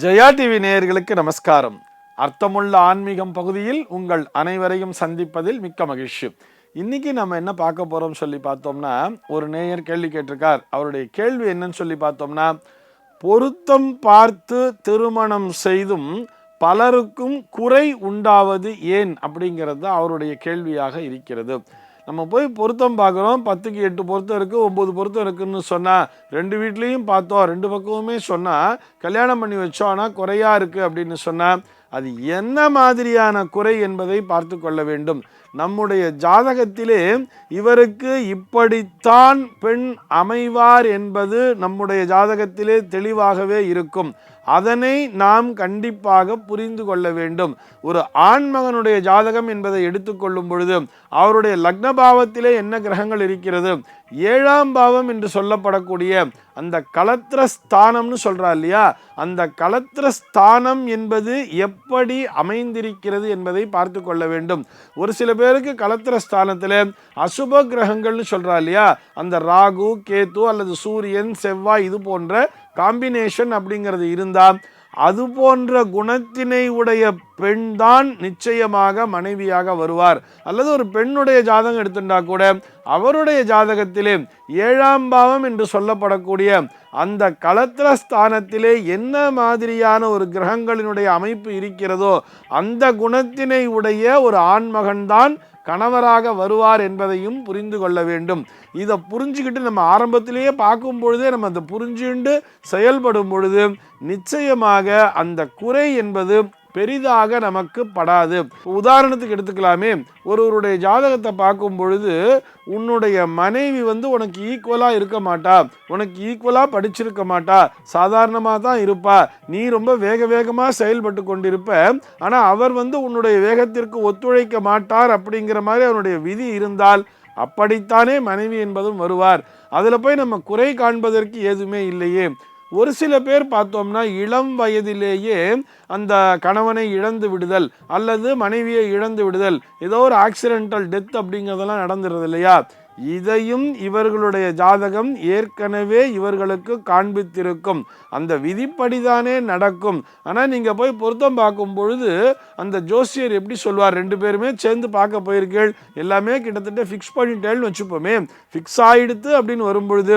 Jaya TV நேயர்களுக்கு நமஸ்காரம். அர்த்தமுள்ள ஆன்மீகம் பகுதியில் உங்கள் அனைவரையும் சந்திப்பதில் மிக்க மகிழ்ச்சி. இன்னைக்கு நம்ம என்ன பார்க்க போறோம் சொல்லி பார்த்தோம்னா ஒரு நேயர் கேள்வி கேட்டிருக்கார். அவருடைய கேள்வி என்னன்னு சொல்லி பார்த்தோம்னா பொருத்தம் பார்த்து திருமணம் செய்தும் பலருக்கும் குறை உண்டாவது ஏன் அப்படிங்கிறது அவருடைய கேள்வியாக இருக்கிறது. நம்ம போய் பொருத்தம் பார்க்குறோம். பத்துக்கு எட்டு பொருத்தம் இருக்குது ஒம்பது பொருத்தம் இருக்குன்னு சொன்னால் ரெண்டு வீட்லேயும் பார்த்தோம் ரெண்டு பக்கமுமே சொன்னால் கல்யாணம் பண்ணி வச்சோம் ஆனால் இருக்குது அப்படின்னு சொன்னால் அது என்ன மாதிரியான குறை என்பதை பார்த்து கொள்ள வேண்டும். நம்முடைய ஜாதகத்திலே இவருக்கு இப்படித்தான் பெண் அமைவார் என்பது நம்முடைய ஜாதகத்திலே தெளிவாகவே இருக்கும். அதனை நாம் கண்டிப்பாக புரிந்து கொள்ள வேண்டும். ஒரு ஆண்மகனுடைய ஜாதகம் என்பதை எடுத்துக்கொள்ளும் பொழுது அவருடைய லக்ன பாவத்திலே என்ன கிரகங்கள் இருக்கிறது? ஏழாம் பாவம் என்று சொல்லப்படக்கூடிய அந்த கலத்திர ஸ்தானம்னு சொல்றா இல்லையா? அந்த கலத்திர ஸ்தானம் என்பது எப்படி அமைந்திருக்கிறது என்பதை பார்த்து கொள்ள வேண்டும். ஒரு சில பேருக்கு கலத்திர ஸ்தானத்தில் அசுப கிரகங்கள்னு சொல்கிறா இல்லையா? அந்த ராகு கேத்து அல்லது சூரியன் செவ்வாய் இது போன்ற காம்பினேஷன் அப்படிங்கிறது இருந்தால் அது போன்ற குணத்தினை உடைய பெண்தான் நிச்சயமாக மனைவியாக வருவார். அல்லது ஒரு பெண்ணுடைய ஜாதகம் எடுத்துட்டா கூட அவருடைய ஜாதகத்திலே ஏழாம் பாவம் என்று சொல்லப்படக்கூடிய அந்த களத்திர ஸ்தானத்திலே என்ன மாதிரியான ஒரு கிரகங்களினுடைய அமைப்பு இருக்கிறதோ அந்த குணத்தினை உடைய ஒரு ஆண்மகன்தான் கணவராக வருவார் என்பதையும் புரிந்து கொள்ள வேண்டும். இதை புரிஞ்சுக்கிட்டு நம்ம ஆரம்பத்திலேயே பார்க்கும் பொழுதே நம்ம அதை புரிஞ்சுண்டு செயல்படும் பொழுது நிச்சயமாக அந்த குறை என்பது பெரிதாக நமக்கு படாது. உதாரணத்துக்கு எடுத்துக்கலாமே. ஒருவருடைய ஜாதகத்தை பார்க்கும் பொழுது உன்னுடைய மனைவி வந்து உனக்கு ஈக்குவலாக இருக்க மாட்டா. உனக்கு ஈக்குவலாக படிச்சிருக்க மாட்டா. சாதாரணமாக தான் இருப்பா. நீ ரொம்ப வேக வேகமாக செயல்பட்டு கொண்டிருப்ப. ஆனால் அவர் வந்து உன்னுடைய வேகத்திற்கு ஒத்துழைக்க மாட்டார் அப்படிங்கிற மாதிரி அவனுடைய விதி இருந்தால் அப்படித்தானே மனைவி என்பதும் வருவார். அதில் போய் நம்ம குறை காண்பதற்கு எதுவுமே இல்லையே. ஒரு சில பேர் பார்த்தோம்னா இளம் வயதிலேயே அந்த கணவனை இழந்து விடுதல் அல்லது மனைவியை இழந்து விடுதல். ஏதோ ஒரு ஆக்சிடென்டல் டெத் அப்படிங்கிறதெல்லாம் நடந்துடுறது இல்லையா? இதையும் இவர்களுடைய ஜாதகம் ஏற்கனவே இவர்களுக்கு காண்பித்திருக்கும். அந்த விதிப்படிதானே நடக்கும். ஆனால் நீங்கள் போய் பொருத்தம் பார்க்கும் பொழுது அந்த ஜோசியர் எப்படி சொல்வார்? ரெண்டு பேருமே சேர்ந்து பார்க்க போயிருக்கீள். எல்லாமே கிட்டத்தட்ட ஃபிக்ஸ் பண்ணிட்டேன்னு வச்சுப்போமே. ஃபிக்ஸ் ஆகிடுத்து அப்படின்னு வரும்பொழுது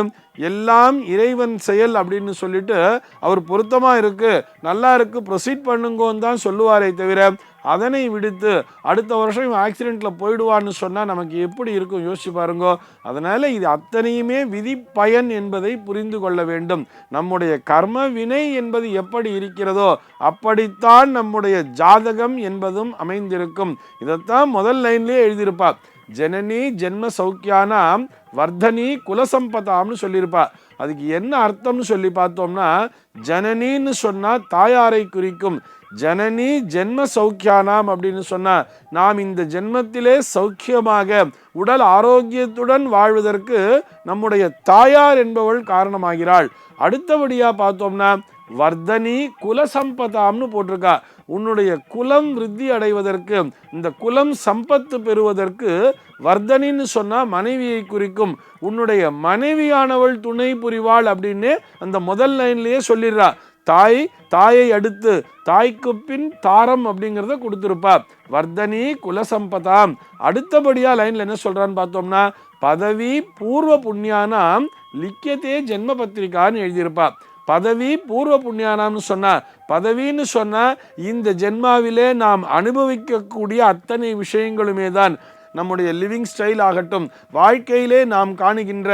எல்லாம் இறைவன் செயல் அப்படின்னு சொல்லிட்டு அவர் பொருத்தமாக இருக்குது நல்லா இருக்குது ப்ரொசீட் பண்ணுங்கன்னு தான் சொல்லுவாரே தவிர அதனை விடுத்து அடுத்த வருஷம் இவன் ஆக்சிடெண்ட்டில் போயிடுவான்னு சொன்னால் நமக்கு எப்படி இருக்கும்? யோசிச்சு பாருங்கோ. அதனால் இது அத்தனையுமே விதி பயன் என்பதை புரிந்து கொள்ள வேண்டும். நம்முடைய கர்ம வினை என்பது எப்படி இருக்கிறதோ அப்படித்தான் நம்முடைய ஜாதகம் என்பதும் அமைந்திருக்கும். இதைத்தான் முதல் லைன்லேயே எழுதியிருப்பாள் ஜனனி ஜென்ம சௌக்கியானாம் வர்தனி குலசம்பதாம்னு சொல்லியிருப்பா. அதுக்கு என்ன அர்த்தம்னு சொல்லி பார்த்தோம்னா ஜனனின்னு சொன்னால் தாயாரை குறிக்கும். ஜனனி ஜென்ம சௌக்கியானாம் அப்படின்னு சொன்னால் நாம் இந்த ஜென்மத்திலே சௌக்கியமாக உடல் ஆரோக்கியத்துடன் வாழ்வதற்கு நம்முடைய தாயார் என்பவள் காரணமாகிறாள். அடுத்தபடியாக பார்த்தோம்னா வர்தனி குலசம்பதாம்னு போட்டிருக்கா. உன்னுடைய குலம் விருத்தி அடைவதற்கு இந்த குலம் சம்பத்து பெறுவதற்கு வர்தனின்னு சொன்னால் மனைவியை குறிக்கும். உன்னுடைய மனைவியானவள் துணை புரிவாள் அப்படின்னு அந்த முதல் லைன்லேயே சொல்லிடுறா. தாய் தாயை அடுத்து தாய்க்கு பின் தாரம் அப்படிங்கிறத கொடுத்துருப்பா. வர்தனி குலசம்பதாம். அடுத்தபடியாக லைனில் என்ன சொல்கிறான்னு பார்த்தோம்னா பதவி பூர்வ புண்ணியானாம் லிக்கியத்தே ஜென்ம பத்திரிகான்னு எழுதியிருப்பா. பதவி பூர்வ புண்ணியானாம்னு சொன்னா பதவின்னு சொன்னால் இந்த ஜென்மாவிலே நாம் அனுபவிக்கக்கூடிய அத்தனை விஷயங்களுமே தான் நம்முடைய லிவிங் ஸ்டைல் ஆகட்டும் வாழ்க்கையிலே நாம் காணுகின்ற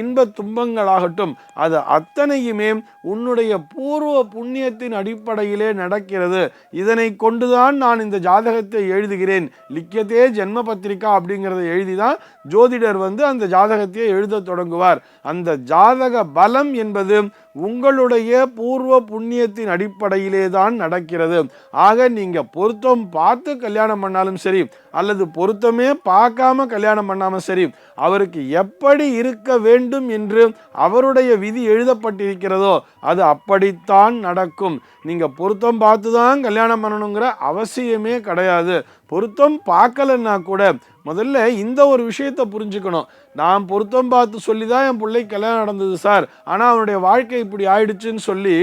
இன்ப துன்பங்களாகட்டும் அது அத்தனையுமே உன்னுடைய பூர்வ புண்ணியத்தின் அடிப்படையிலே நடக்கிறது. இதனை கொண்டுதான் நான் இந்த ஜாதகத்தை எழுதுகிறேன். லிக்கியத்தே ஜென்ம பத்திரிகா அப்படிங்கிறத எழுதி தான் ஜோதிடர் வந்து அந்த ஜாதகத்தையே எழுத தொடங்குவார். அந்த ஜாதக பலம் என்பது உங்களுடைய பூர்வ புண்ணியத்தின் அடிப்படையிலே தான் நடக்கிறது. ஆக நீங்கள் பொருத்தம் பார்த்து கல்யாணம் பண்ணாலும் சரி அல்லது பொருத்தமே பார்க்காம கல்யாணம் பண்ணாமல் சரி அவருக்கு எப்படி இருக்க வேண்டும் என்று அவருடைய விதி எழுதப்பட்டிருக்கிறதோ அது அப்படித்தான் நடக்கும். நீங்கள் பொருத்தம் பார்த்து தான் கல்யாணம் பண்ணணுங்கிற அவசியமே கிடையாது. பொருத்தம் பார்க்கலன்னா கூட முதல்ல இந்த ஒரு விஷயத்தை புரிஞ்சுக்கணும். நான் பொருத்தம் பார்த்து சொல்லி தான் என் பிள்ளைக்கு கல்யாணம் நடந்தது சார். ஆனால் அவனுடைய வாழ்க்கை இப்படி ஆயிடுச்சுன்னு சொல்லி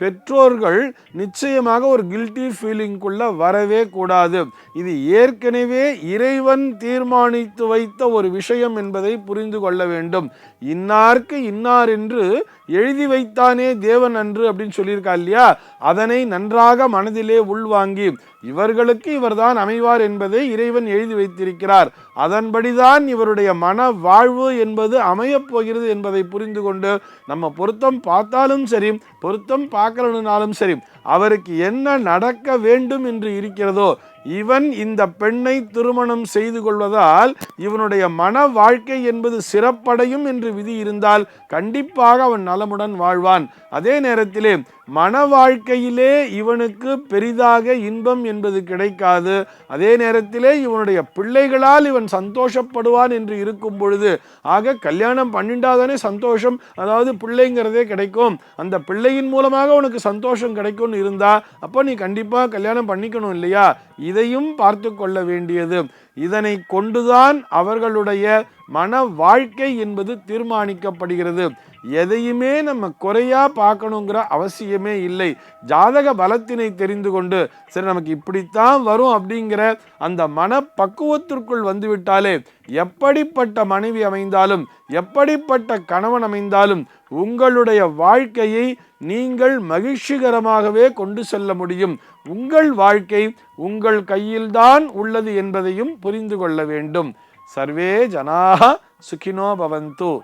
பெற்றோர்கள் நிச்சயமாக ஒரு கில்ட்டி ஃபீலிங்குள்ளே வரவே கூடாது. இது ஏற்கனவே இறைவன் தீர்மானித்து வைத்த ஒரு விஷயம் என்பதை புரிந்து கொள்ள வேண்டும். இன்னார்க்கு இன்னார் என்று எழுதி வைத்தானே தேவன் அன்று அப்படின்னு சொல்லியிருக்கா இல்லையா? அதனை நன்றாக மனதிலே உள்வாங்கி இவர்களுக்கு இவர்தான் அமைவார் என்பதை இறைவன் எழுதி வைத்திருக்கிறார். அதன்படிதான் இவருடைய மன வாழ்வு என்பது அமையப் போகிறது என்பதை புரிந்து கொண்டு நம்ம பொருத்தம் பார்த்தாலும் சரி பொருத்தம் பார்க்கலனாலும் சரி அவருக்கு என்ன நடக்க வேண்டும் என்று இருக்கிறதோ இவன் இந்த பெண்ணை திருமணம் செய்து கொள்வதால் இவனுடைய மன வாழ்க்கை என்பது சிறப்படையும் என்று விதி இருந்தால் கண்டிப்பாக அவன் நலமுடன் வாழ்வான். அதே நேரத்திலே மன வாழ்க்கையிலே இவனுக்கு பெரிதாக இன்பம் என்பது கிடைக்காது. அதே நேரத்திலே இவனுடைய பிள்ளைகளால் இவன் சந்தோஷப்படுவான் என்று இருக்கும் பொழுது ஆக கல்யாணம் பண்ணிண்டாதானே சந்தோஷம் அதாவது பிள்ளைங்கிறதே கிடைக்கும். அந்த பிள்ளையின் மூலமாக உனக்கு சந்தோஷம் அப்படின்னு இருந்தா அப்போ நீ கண்டிப்பாக கல்யாணம் பண்ணிக்கணும் இல்லையா? இதையும் பார்த்து கொள்ள வேண்டியது. இதனை கொண்டுதான் அவர்களுடைய மன வாழ்க்கை என்பது தீர்மானிக்கப்படுகிறது. எதையுமே நம்ம குறையா பார்க்கணுங்கிற அவசியமே இல்லை. ஜாதக பலத்தினை தெரிந்து கொண்டு சரி நமக்கு இப்படித்தான் வரும் அப்படிங்கிற அந்த மன பக்குவத்திற்குள் வந்துவிட்டாலே எப்படிப்பட்ட மனைவி அமைந்தாலும் எப்படிப்பட்ட கணவன் அமைந்தாலும் உங்களுடைய வாழ்க்கையை நீங்கள் மகிழ்ச்சிகரமாகவே கொண்டு செல்ல முடியும். உங்கள் வாழ்க்கை உங்கள் கையில்தான் உள்ளது என்பதையும் புரிந்து கொள்ள வேண்டும். சர்வே ஜனாக சுகினோ பவந்து.